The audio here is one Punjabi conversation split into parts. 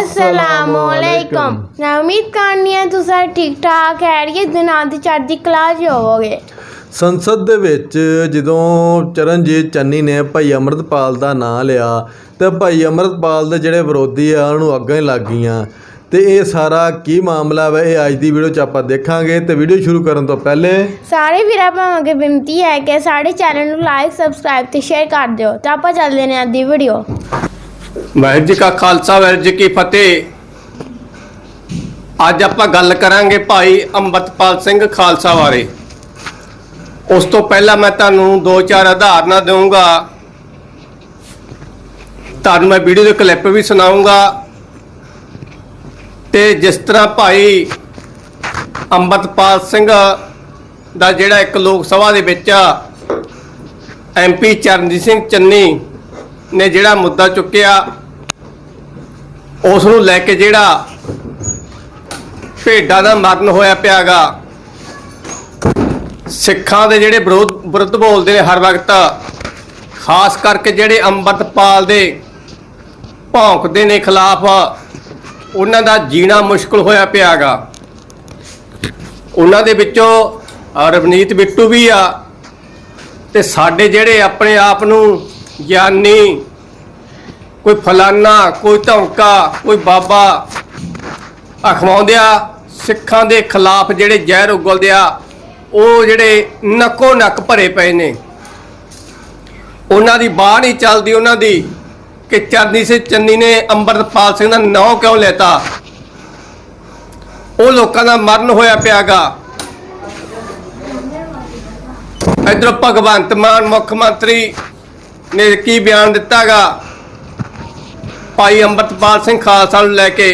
ਅਸਲਾਮੁਅਲੈਕਮ ਮੈਂ ਉਮੀਦ ਕਰਨੀ ਹੈ ਤੁਸੀਂ ਠੀਕ ਠਾਕ ਹੈਗੇ ਦਿਨਾਂ ਦੀ ਚੜ੍ਹਦੀ ਕਲਾ 'ਚ ਹੋਵੋਗੇ ਸੰਸਦ ਦੇ ਵਿੱਚ ਜਦੋਂ ਚਰਨਜੀਤ ਚੰਨੀ ਨੇ ਭਾਈ ਅਮਰਤਪਾਲ ਦਾ ਨਾਂ ਲਿਆ ਤੇ ਭਾਈ ਅਮਰਤਪਾਲ ਦੇ ਜਿਹੜੇ ਵਿਰੋਧੀ ਆ ਉਹਨੂੰ ਅੱਗਾਂ ਹੀ ਲੱਗ ਗਈਆਂ। ਤੇ ਇਹ ਸਾਰਾ ਕੀ ਮਾਮਲਾ ਵਾ ਇਹ ਅੱਜ ਦੀ ਵੀਡੀਓ 'ਚ ਆਪਾਂ ਦੇਖਾਂਗੇ ਤੇ ਵੀਡੀਓ ਸ਼ੁਰੂ ਕਰਨ ਤੋਂ ਪਹਿਲੇ ਸਾਰੇ ਵੀਰਾਂ ਭਰਾਵਾਂ ਅੱਗੇ ਬੇਨਤੀ ਹੈ ਕਿ ਸਾਡੇ ਚੈਨਲ ਨੂੰ ਲਾਈਕ ਸਬਸਕ੍ਰਾਈਬ ਤੇ ਸ਼ੇਅਰ ਕਰ ਦਿਓ। ਤਾਂ ਆਪਾਂ ਚੱਲਦੇ ਨੇ ਅੱਜ ਦੀ ਵੀਡੀਓ ਵਾਹਿਗੁਰੂ ਜੀ ਕਾ ਖਾਲਸਾ, ਵਾਹਿਗੁਰੂ ਜੀ ਕੀ ਫਤਿਹ। ਅੱਜ ਆਪਾਂ ਗੱਲ ਕਰਾਂਗੇ ਭਾਈ ਅੰਮ੍ਰਿਤਪਾਲ ਸਿੰਘ ਖਾਲਸਾ ਬਾਰੇ। ਉਸ ਤੋਂ ਪਹਿਲਾਂ ਮੈਂ ਤੁਹਾਨੂੰ ਦੋ ਚਾਰ ਉਦਾਹਰਨਾਂ ਦੇਵਾਂਗਾ ਤੁਹਾਨੂੰ ਮੈਂ ਵੀਡੀਓ ਦੇ ਕਲਿੱਪ ਵੀ ਸੁਣਾਉਂਗਾ ਤੇ ਜਿਸ ਤਰ੍ਹਾਂ ਭਾਈ ਅੰਮ੍ਰਿਤਪਾਲ ਸਿੰਘ ਦਾ ਜਿਹੜਾ ਇੱਕ ਲੋਕ ਸਭਾ ਦੇ ਵਿੱਚ ਐਮਪੀ ਚਰਨਜੀਤ ਸਿੰਘ ਚੰਨੀ ਨੇ ਜਿਹੜਾ ਮੁੱਦਾ ਚੁੱਕਿਆ ਉਸ ਨੂੰ ਲੈ ਕੇ ਜਿਹੜਾ ਭੇਡਾਂ ਦਾ ਮਰਨ ਹੋਇਆ ਪਿਆਗਾ, ਸਿੱਖਾਂ ਦੇ ਜਿਹੜੇ ਵਿਰੋਧ, ਵਿਰੁੱਧ ਬੋਲਦੇ ਨੇ ਹਰ ਵਕਤ, ਖਾਸ ਕਰਕੇ ਜਿਹੜੇ ਅੰਮ੍ਰਿਤਪਾਲ ਦੇ ਭੌਂਕਦੇ ਨੇ ਖਿਲਾਫ, ਉਹਨਾਂ ਦਾ ਜੀਣਾ ਮੁਸ਼ਕਲ ਹੋਇਆ ਪਿਆਗਾ। ਉਹਨਾਂ ਦੇ ਵਿੱਚੋਂ ਰਵਨੀਤ ਬਿੱਟੂ ਵੀ ਆ, ਤੇ ਸਾਡੇ ਜਿਹੜੇ ਆਪਣੇ ਆਪ ਨੂੰ ਗਿਆਨੀ ਕੋਈ ਫਲਾਨਾ, ਕੋਈ ਧੌਂਕਾ ਕੋਈ ਬਾਬਾ ਅਖਵਾਉਂਦਿਆ ਸਿੱਖਾਂ ਦੇ ਖਿਲਾਫ ਜਿਹੜੇ ਜ਼ਹਿਰ ਉਗਲਦੇ ਆ ਉਹ ਜਿਹੜੇ ਨੱਕੋ ਨੱਕ ਭਰੇ ਪਏ ਨੇ। ਉਹਨਾਂ ਦੀ ਬਾਹ ਨਹੀਂ ਚੱਲਦੀ, ਉਹਨਾਂ ਦੀ ਕਿ ਚਰਨੀ ਸੇ, ਚੰਨੀ ਨੇ ਅੰਮ੍ਰਿਤਪਾਲ ਸਿੰਘ ਦਾ ਨਾਂ ਕਿਉਂ ਲੈਤਾ? ਉਹ ਲੋਕਾਂ ਦਾ ਮਰਨ ਹੋਇਆ ਪਿਆਗਾ। ਇਧਰ ਭਗਵੰਤ ਮਾਨ ਮੁੱਖ ਮੰਤਰੀ ਨੇ ਕੀ ਬਿਆਨ ਦਿੱਤਾਗਾ? ਭਾਈ ਅੰਮ੍ਰਿਤਪਾਲ ਸਿੰਘ ਖਾਲਸਾ ਨੂੰ ਲੈ ਕੇ।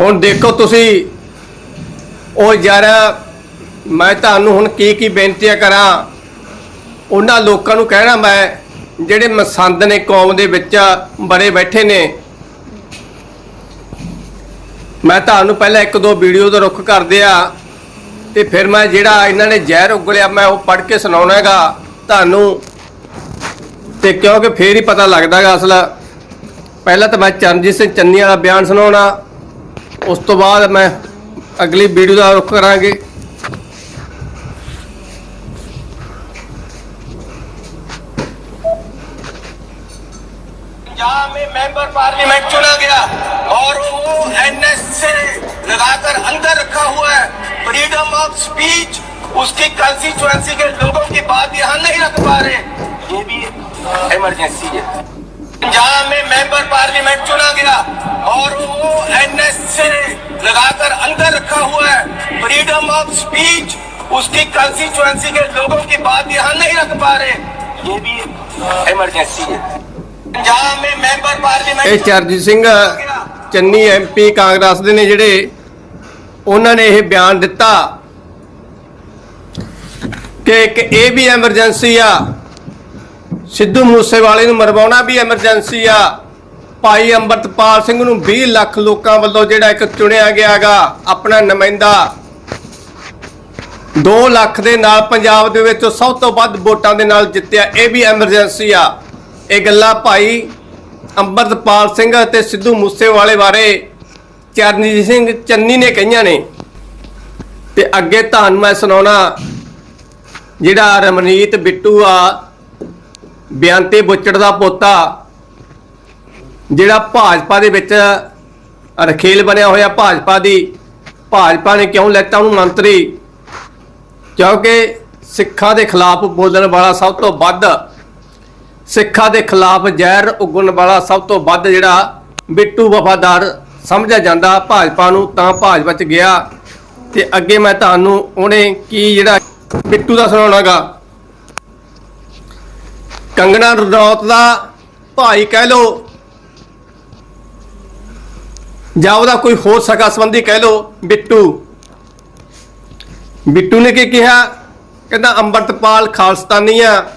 ਹੁਣ ਦੇਖੋ ਤੁਸੀਂ, ਉਹ ਯਾਰ, ਮੈਂ ਤੁਹਾਨੂੰ ਹੁਣ ਕੀ ਕੀ ਬੇਨਤੀਆਂ ਕਰਾਂ, ਉਹਨਾਂ ਲੋਕਾਂ ਨੂੰ ਕਹਿਣਾ ਮੈਂ, ਜਿਹੜੇ ਮਸੰਦ ਨੇ ਕੌਮ ਦੇ ਵਿੱਚ ਬੜੇ ਬੈਠੇ ਨੇ। ਮੈਂ ਤੁਹਾਨੂੰ ਪਹਿਲਾਂ ਇੱਕ ਦੋ ਵੀਡੀਓ ਦਾ ਰੁੱਖ ਕਰਦੇ ਆ, ਤੇ ਫਿਰ ਮੈਂ ਜਿਹੜਾ ਇਹਨਾਂ ਨੇ ਜ਼ਹਿਰ ਉਗਲਿਆ, ਮੈਂ ਉਹ ਪੜ੍ਹ ਕੇ ਸੁਣਾਉਣਾ ਹੈਗਾ, ਤੁਹਾਨੂੰ ਤੇ ਕਿਉਂਕਿ ਫੇਰ ਹੀ ਪਤਾ ਲੱਗਦਾਗਾ ਅਸਲ ਪਹਿਲਾਂ ਤਾਂ ਮੈਂ ਚਰਨਜੀਤ ਸਿੰਘ ਚੰਨੀ ਵਾਲਾ ਬਿਆਨ ਸੁਣਾਉਣਾ ਉਸ ਤੋਂ ਬਾਅਦ ਮੈਂ ਅਗਲੀ ਵੀਡੀਓ ਦਾ ਰੁੱਖ ਕਰਾਂਗੇ पंजाब में मेंबर पार्लियामेंट चुना गया और वो एनएस से लगाकर अंदर रखा हुआ है फ्रीडम ऑफ स्पीच उसकी कंस्टिट्यूएंसी के लोगों की बात यहाँ नहीं रख पा रहे ये भी इमरजेंसी है पंजाब में मेंबर पार्लियामेंट चुना गया और वो एनएस से लगाकर अंदर रखा हुआ है फ्रीडम ऑफ स्पीच उसकी कंस्टिट्यूएंसी के लोगों की बात यहाँ नहीं रख पा रहे ये भी इमरजेंसी है पंजाब में मेंबर पार्लियामेंट ਇਹ ਚਰਨਜੀਤ ਸਿੰਘ ਚੰਨੀ ਐਮਪੀ ਕਾਂਗਰਸ ਦੇ ਨੇ ਜਿਹੜੇ ਉਹਨਾਂ ਨੇ ਇਹ ਬਿਆਨ ਦਿੱਤਾ ਕਿ ਇੱਕ ਇਹ ਵੀ ਐਮਰਜੈਂਸੀ ਆ ਸਿੱਧੂ ਮੂਸੇਵਾਲੇ ਨੂੰ ਮਰਵਾਉਣਾ ਵੀ ਐਮਰਜੈਂਸੀ ਆ। ਭਾਈ ਅੰਮ੍ਰਿਤਪਾਲ ਸਿੰਘ ਨੂੰ 20 ਲੱਖ ਲੋਕਾਂ ਵੱਲੋਂ ਜਿਹੜਾ ਇੱਕ ਚੁਣਿਆ ਗਿਆਗਾ, ਆਪਣਾ ਨੁਮਾਇੰਦਾ। 2 ਲੱਖ ਦੇ ਨਾਲ ਪੰਜਾਬ ਦੇ ਵਿੱਚ ਸਭ ਤੋਂ ਵੱਧ ਵੋਟਾਂ ਦੇ ਨਾਲ ਜਿੱਤਿਆ, ਇਹ ਵੀ ਐਮਰਜੈਂਸੀ ਆ। ਇਹ ਗੱਲਾਂ ਭਾਈ ਅੰਮ੍ਰਿਤਪਾਲ ਸਿੰਘ ਅਤੇ ਸਿੱਧੂ ਮੂਸੇਵਾਲੇ ਬਾਰੇ ਚਰਨਜੀਤ ਸਿੰਘ ਚੰਨੀ ਨੇ ਕਹੀਆਂ ਨੇ। ਤੇ ਅੱਗੇ ਤੁਹਾਨੂੰ ਮੈਂ ਸੁਣਾਉਣਾ, ਜਿਹੜਾ ਰਮਨੀਤ ਬਿੱਟੂ ਆ ਬਿਆੰਤੇ ਬੁੱਚੜ ਦਾ ਪੋਤਾ, ਜਿਹੜਾ ਭਾਜਪਾ ਦੇ ਵਿੱਚ ਰਖੇਲ ਬਣਿਆ ਹੋਇਆ ਭਾਜਪਾ ਦੀ, ਭਾਜਪਾ ਨੇ ਕਿਉਂ ਲੈਤਾ ਉਹਨੂੰ ਮੰਤਰੀ? ਕਿਉਂਕਿ ਸਿੱਖਾਂ ਦੇ ਖਿਲਾਫ ਬੋਲਣ ਵਾਲਾ ਸਭ ਤੋਂ ਵੱਧ, ਸਿੱਖਾਂ ਦੇ ਖਿਲਾਫ ਜ਼ਹਿਰ ਉਗਣ ਵਾਲਾ ਸਭ ਤੋਂ ਵੱਧ ਜਿਹੜਾ ਬਿੱਟੂ ਵਫਾਦਾਰ ਸਮਝਿਆ ਜਾਂਦਾ ਭਾਜਪਾ ਨੂੰ, ਤਾਂ ਭਾਜਪਾ ਚ ਗਿਆ। ਤੇ ਅੱਗੇ ਮੈਂ ਤੁਹਾਨੂੰ ਉਹਨੇ ਕੀ ਜਿਹੜਾ ਬਿੱਟੂ ਦਾ ਸੁਣਾਉਣਾਗਾ। ਕੰਗਣਾ ਰਣੌਤ ਦਾ ਭਾਈ ਕਹਿ ਲੋ ਜਾਂ ਉਹਦਾ ਕੋਈ ਹੋਰ ਸਕਾ ਸੰਬੰਧੀ ਕਹਿ ਲੋ ਬਿੱਟੂ। ਬਿੱਟੂ ਨੇ ਕੀ ਕਿਹਾ? ਕਹਿੰਦਾ, ਅੰਮ੍ਰਿਤਪਾਲ ਖਾਲਸਤਾਨੀ ਆ।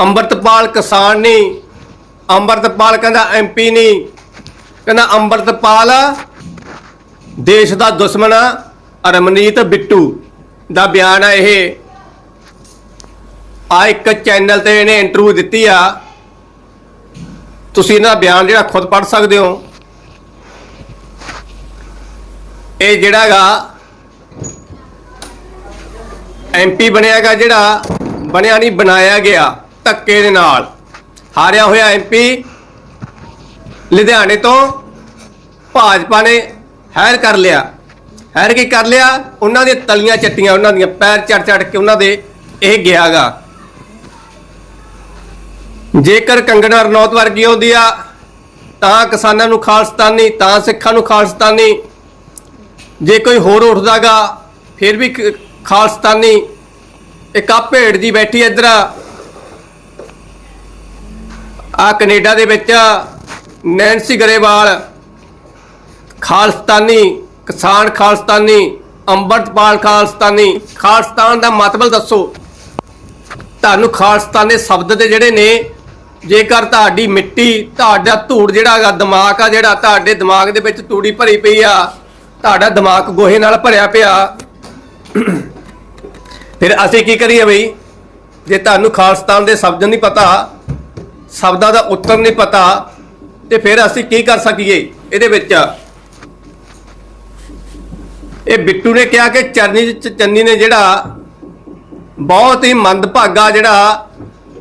ਅੰਮ੍ਰਿਤਪਾਲ ਕਿਸਾਨ ਨਹੀਂ। ਅੰਮ੍ਰਿਤਪਾਲ ਕਹਿੰਦਾ ਐਮਪੀ ਨਹੀਂ। ਕਹਿੰਦਾ, ਅੰਮ੍ਰਿਤਪਾਲ ਦੇਸ਼ ਦਾ ਦੁਸ਼ਮਣ ਆ ਰਮਨੀਤ ਬਿੱਟੂ ਦਾ ਬਿਆਨ ਆ ਇਹ। ਆ ਇੱਕ ਚੈਨਲ ਤੇ ਇਹਨੇ ਇੰਟਰਵਿਊ ਦਿੱਤੀ ਆ। ਤੁਸੀਂ ਇਹਨਾਂ ਦਾ ਬਿਆਨ ਜਿਹੜਾ ਖੁਦ ਪੜ੍ਹ ਸਕਦੇ ਹੋ। ਇਹ ਜਿਹੜਾਗਾ ਐਮਪੀ ਬਣਿਆਗਾ ਜਿਹੜਾ, ਬਣਿਆ ਨਹੀਂ, ਬਣਾਇਆ ਗਿਆ ਧੱਕੇ ਦੇ ਨਾਲ। ਹਾਰਿਆ ਹੋਇਆ ਐਮਪੀ ਲੁਧਿਆਣੇ ਤੋਂ ਭਾਜਪਾ ਨੇ ਹੈਰ ਕਰ ਲਿਆ। ਹੈਰ ਕੀ ਕਰ ਲਿਆ, ਉਹਨਾਂ ਦੀਆਂ ਤਲੀਆਂ ਚੱਟੀਆਂ, ਉਹਨਾਂ ਦੀਆਂ ਪੈਰ ਚੜ ਚੜ ਕੇ ਉਹਨਾਂ ਦੇ ਇਹ ਗਿਆਗਾ ਜੇਕਰ ਕੰਗਣਾ ਰਣੌਤ ਵਰਗੀ ਆਉਂਦੀ ਆ, ਤਾਂ ਕਿਸਾਨਾਂ ਨੂੰ ਖਾਲਸਤਾਨੀ, ਤਾਂ ਸਿੱਖਾਂ ਨੂੰ ਖਾਲਸਤਾਨੀ। ਜੇ ਕੋਈ ਹੋਰ ਉੱਠਦਾਗਾ, ਫਿਰ ਵੀ ਖਾਲਸਤਾਨੀ। ਇੱਕ ਆ ਭੇਡ ਜੀ ਬੈਠੀ ਇੱਧਰ। ਆ ਕੈਨੇਡਾ ਦੇ ਵਿੱਚ ਨੈਂਸੀ ਗਰੇਵਾਲ, ਖਾਲਸਤਾਨੀ, ਕਿਸਾਨ ਖਾਲਸਤਾਨੀ, ਅੰਮ੍ਰਿਤਪਾਲ ਖਾਲਸਤਾਨੀ। ਖਾਲਸਤਾਨ ਦਾ ਮਤਲਬ ਦੱਸੋ, ਤੁਹਾਨੂੰ ਖਾਲਸਤਾਨ ਦੇ ਸ਼ਬਦ ਦੇ ਜਿਹੜੇ ਨੇ ਜੇਕਰ ਤੁਹਾਡੀ ਮਿੱਟੀ, ਤੁਹਾਡਾ ਧੂੜ ਜਿਹੜਾ ਹੈਗਾ, ਦਿਮਾਗ ਆ ਜਿਹੜਾ, ਤੁਹਾਡੇ ਦਿਮਾਗ ਦੇ ਵਿੱਚ ਤੂੜੀ ਭਰੀ ਪਈ ਆ, ਤੁਹਾਡਾ ਦਿਮਾਗ ਗੋਹੇ ਨਾਲ ਭਰਿਆ ਪਿਆ। ਫਿਰ ਅਸੀਂ ਕੀ ਕਰੀਏ ਬਈ? ਜੇ ਤੁਹਾਨੂੰ ਖਾਲਸਤਾਨ ਦੇ ਸ਼ਬਦ ਨਹੀਂ ਪਤਾ, ਸ਼ਬਦਾਂ ਦਾ ਉੱਤਰ ਨਹੀਂ ਪਤਾ, ਤੇ ਫਿਰ ਅਸੀਂ ਕੀ ਕਰ ਸਕੀਏ ਇਹਦੇ ਵਿੱਚ? ਇਹ ਬਿੱਟੂ ਨੇ ਕਿਹਾ ਕਿ ਚਰਨੀ ਚੰਨੀ ਨੇ ਜਿਹੜਾ ਬਹੁਤ ਹੀ ਮੰਦਭਾਗਾ ਜਿਹੜਾ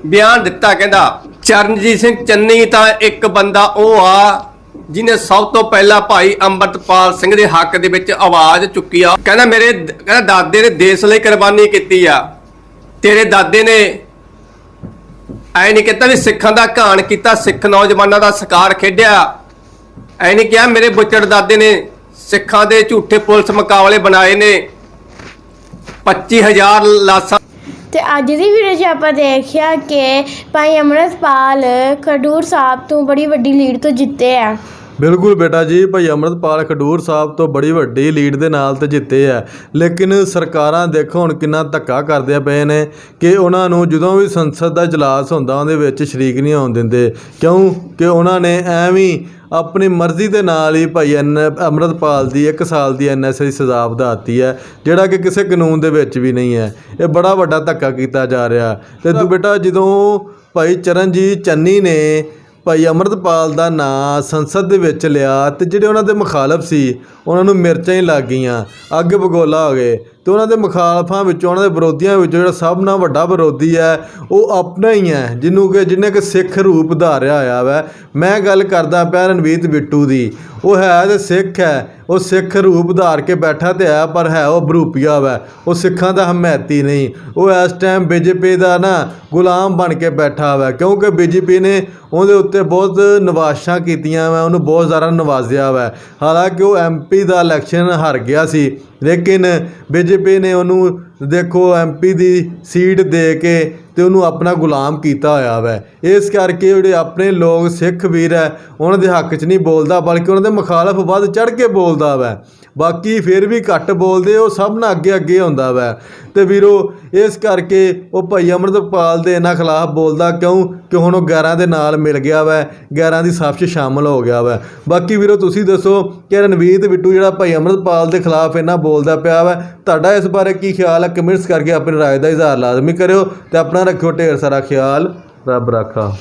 ਬਿਆਨ ਦਿੱਤਾ, ਕਹਿੰਦਾ ਚਰਨਜੀਤ ਸਿੰਘ ਚੰਨੀ ਤਾਂ ਇੱਕ ਬੰਦਾ ਉਹ ਆ ਜਿਨੇ ਸਭ ਤੋਂ ਪਹਿਲਾਂ ਭਾਈ ਅੰਮ੍ਰਿਤਪਾਲ ਸਿੰਘ ਦੇ ਹੱਕ ਦੇ ਵਿੱਚ ਆਵਾਜ਼ ਚੁੱਕੀ ਆ। ਕਹਿੰਦਾ ਮੇਰੇ ਕਹਿੰਦਾ ਦਾਦੇ ਨੇ ਦੇਸ਼ ਲਈ ਕੁਰਬਾਨੀ ਕੀਤੀ ਆ। ਤੇਰੇ ਦਾਦੇ ਨੇ ਐ ਨਹੀਂ ਕਹਿੰਦਾ ਵੀ ਸਿੱਖਾਂ ਦਾ ਘਾਣ ਕੀਤਾ, ਸਿੱਖ ਨੌਜਵਾਨਾਂ ਦਾ ਸ਼ਿਕਾਰ ਖੇਡਿਆ। ਐ ਨਹੀਂ ਕਿਹਾ ਮੇਰੇ ਬੁੱਚੜ ਦਾਦੇ ਨੇ ਸਿੱਖਾਂ ਦੇ ਝੂਠੇ ਪੁਲਿਸ ਮੁਕਾਬਲੇ ਬਣਾਏ ਨੇ। 25000 ਲਾਸਾਂ ਤੇ ਅੱਜ ਦੀ ਵੀਡੀਓ 'ਚ ਆਪਾਂ ਦੇਖਿਆ ਕਿ ਭਾਈ ਅਮਰਤਪਾਲ ਖਡੂਰ ਸਾਹਿਬ ਤੋਂ ਬੜੀ ਵੱਡੀ ਲੀਡ ਤੋਂ ਜਿੱਤੇ ਆ। ਬਿਲਕੁਲ ਬੇਟਾ ਜੀ ਭਾਈ ਅਮਰਤਪਾਲ ਖਡੂਰ ਸਾਹਿਬ ਤੋਂ ਬੜੀ ਵੱਡੀ ਲੀਡ ਦੇ ਨਾਲ ਤੇ ਜਿੱਤੇ ਆ। ਲੇਕਿਨ ਸਰਕਾਰਾਂ ਦੇਖੋ ਹੁਣ ਕਿੰਨਾ ਧੱਕਾ ਕਰਦੇ ਪਏ ਨੇ ਕਿ ਉਹਨਾਂ ਨੂੰ ਜਦੋਂ ਵੀ ਸੰਸਦ ਦਾ ਇਜਲਾਸ ਹੁੰਦਾ ਉਹਦੇ ਵਿੱਚ ਸ਼ਰੀਕ ਨਹੀਂ ਹੋਣ ਦਿੰਦੇ। ਕਿਉਂ? ਕਿ ਉਹਨਾਂ ਨੇ ਐਵੇਂ ਆਪਣੀ ਮਰਜ਼ੀ ਦੇ ਨਾਲ ਹੀ ਭਾਈ ਐਨ ਅਮਰਤਪਾਲ ਦੀ 1 ਸਾਲ ਦੀ ਐਨਐਸਏ ਦੀ ਸਜ਼ਾ ਵਧਾਤੀ ਹੈ ਜਿਹੜਾ ਕਿ ਕਿਸੇ ਕਾਨੂੰਨ ਦੇ ਵਿੱਚ ਵੀ ਨਹੀਂ ਹੈ। ਇਹ ਬੜਾ ਵੱਡਾ ਧੱਕਾ ਕੀਤਾ ਜਾ ਰਿਹਾ। ਤੇ ਤੂੰ ਬੇਟਾ ਜਦੋਂ ਭਾਈ ਚਰਨਜੀਤ ਚੰਨੀ ਨੇ ਭਾਈ ਅਮਰਤਪਾਲ ਦਾ ਨਾਂ ਸੰਸਦ ਦੇ ਵਿੱਚ ਲਿਆ ਤੇ ਜਿਹੜੇ ਉਹਨਾਂ ਦੇ ਮੁਖਾਲਫ ਸੀ, ਉਹਨਾਂ ਨੂੰ ਮਿਰਚਾਂ ਹੀ ਲੱਗ ਗਈਆਂ, ਅੱਗ ਬਗੋਲਾ ਹੋ ਗਏ। ਤੇ ਉਹਨਾਂ ਦੇ ਮੁਖਾਲਫਾਂ ਵਿੱਚੋਂ, ਉਹਨਾਂ ਦੇ ਵਿਰੋਧੀਆਂ ਵਿੱਚੋਂ ਜਿਹੜਾ ਸਭ ਨਾਲ ਵੱਡਾ ਵਿਰੋਧੀ ਹੈ, ਉਹ ਆਪਣਾ ਹੀ ਹੈ, ਜਿਹਨੂੰ ਕਿ ਜਿਹਨੇ ਕਿ ਸਿੱਖ ਰੂਪ ਧਾਰਿਆ ਹੋਇਆ ਵੈ। ਮੈਂ ਗੱਲ ਕਰਦਾ ਪਿਆ ਰਣਵੀਤ ਬਿੱਟੂ ਦੀ। ਉਹ ਹੈ ਤੇ ਸਿੱਖ ਹੈ। ਉਹ ਸਿੱਖ ਰੂਪ ਧਾਰ ਕੇ ਬੈਠਾ ਤੇ ਹੈ, ਪਰ ਹੈ ਉਹ ਬਰੂਪੀਆ ਵੈ। ਉਹ ਸਿੱਖਾਂ ਦਾ ਹਮਾਇਤੀ ਨਹੀਂ। ਉਹ ਇਸ ਟਾਈਮ ਬੀਜੇਪੀ ਦਾ ਨਾ ਗੁਲਾਮ ਬਣ ਕੇ ਬੈਠਾ ਵੈ। ਕਿਉਂਕਿ ਬੀਜੇਪੀ ਨੇ ਉਹਦੇ ਉੱਤੇ ਬਹੁਤ ਨਵਾਸ਼ਾਂ ਕੀਤੀਆਂ ਵੈ। ਉਹਨੂੰ ਬਹੁਤ ਜ਼ਿਆਦਾ ਨਵਾਜ਼ਿਆ ਵੈ। ਹਾਲਾਂਕਿ ਉਹ ਐਮਪੀ ਦਾ ਇਲੈਕਸ਼ਨ ਹਾਰ ਗਿਆ ਸੀ। ਲੇਕਿਨ ਬੀਜੇਪੀ ਨੇ ਉਹਨੂੰ ਦੇਖੋ ਐਮਪੀ ਦੀ ਸੀਟ ਦੇ ਕੇ ਤੇ ਉਹਨੂੰ ਆਪਣਾ ਗੁਲਾਮ ਕੀਤਾ ਹੋਇਆ ਵੈ। ਇਸ ਕਰਕੇ ਜਿਹੜੇ ਆਪਣੇ ਲੋਕ ਸਿੱਖ ਵੀਰ ਹੈ, ਉਹਨਾਂ ਦੇ ਹੱਕ 'ਚ ਨਹੀਂ ਬੋਲਦਾ, ਬਲਕਿ ਉਹਨਾਂ ਦੇ ਮੁਖਾਲਫ ਵੱਧ ਚੜ ਕੇ ਬੋਲਦਾ ਵੈ। ਬਾਕੀ ਫਿਰ ਵੀ ਘੱਟ ਬੋਲਦੇ, ਉਹ ਸਭ ਨਾਲ ਅੱਗੇ ਅੱਗੇ ਹੁੰਦਾ ਵੈ। ਤੇ ਵੀਰੋ, ਇਸ ਕਰਕੇ ਉਹ ਭਾਈ ਅਮਰਤਪਾਲ ਦੇ ਇਹਨਾਂ ਖਿਲਾਫ ਬੋਲਦਾ ਕਿਉਂ? ਕਿ ਹੁਣ ਉਹ 11 ਦੇ ਨਾਲ ਮਿਲ ਗਿਆ ਵੈ 11 ਦੀ ਸਾਫ਼ 'ਚ ਸ਼ਾਮਲ ਹੋ ਗਿਆ ਵੈ। ਬਾਕੀ ਵੀਰੋ, ਤੁਸੀਂ ਦੱਸੋ ਕਿ ਰਣਵੀਰ ਬਿੱਟੂ ਜਿਹੜਾ ਭਾਈ ਅਮਰਤਪਾਲ ਦੇ ਖਿਲਾਫ ਇਹਨਾਂ ਬੋਲਦਾ ਪਿਆ ਵੈ, ਤੁਹਾਡਾ ਇਸ ਬਾਰੇ ਕੀ ਖਿਆਲ ਹੈ ਕਮੈਂਟਸ ਕਰਕੇ ਆਪਣੀ ਰਾਏ ਦਾ ਇਜ਼ਹਾਰ ਲਾਜ਼ਮੀ ਕਰਿਓ ਤੇ ਆਪਣਾ ਰੱਖਿਓ ਢੇਰ ਸਾਰਾ ਖਿਆਲ। ਰੱਬ ਰਾਖਾ।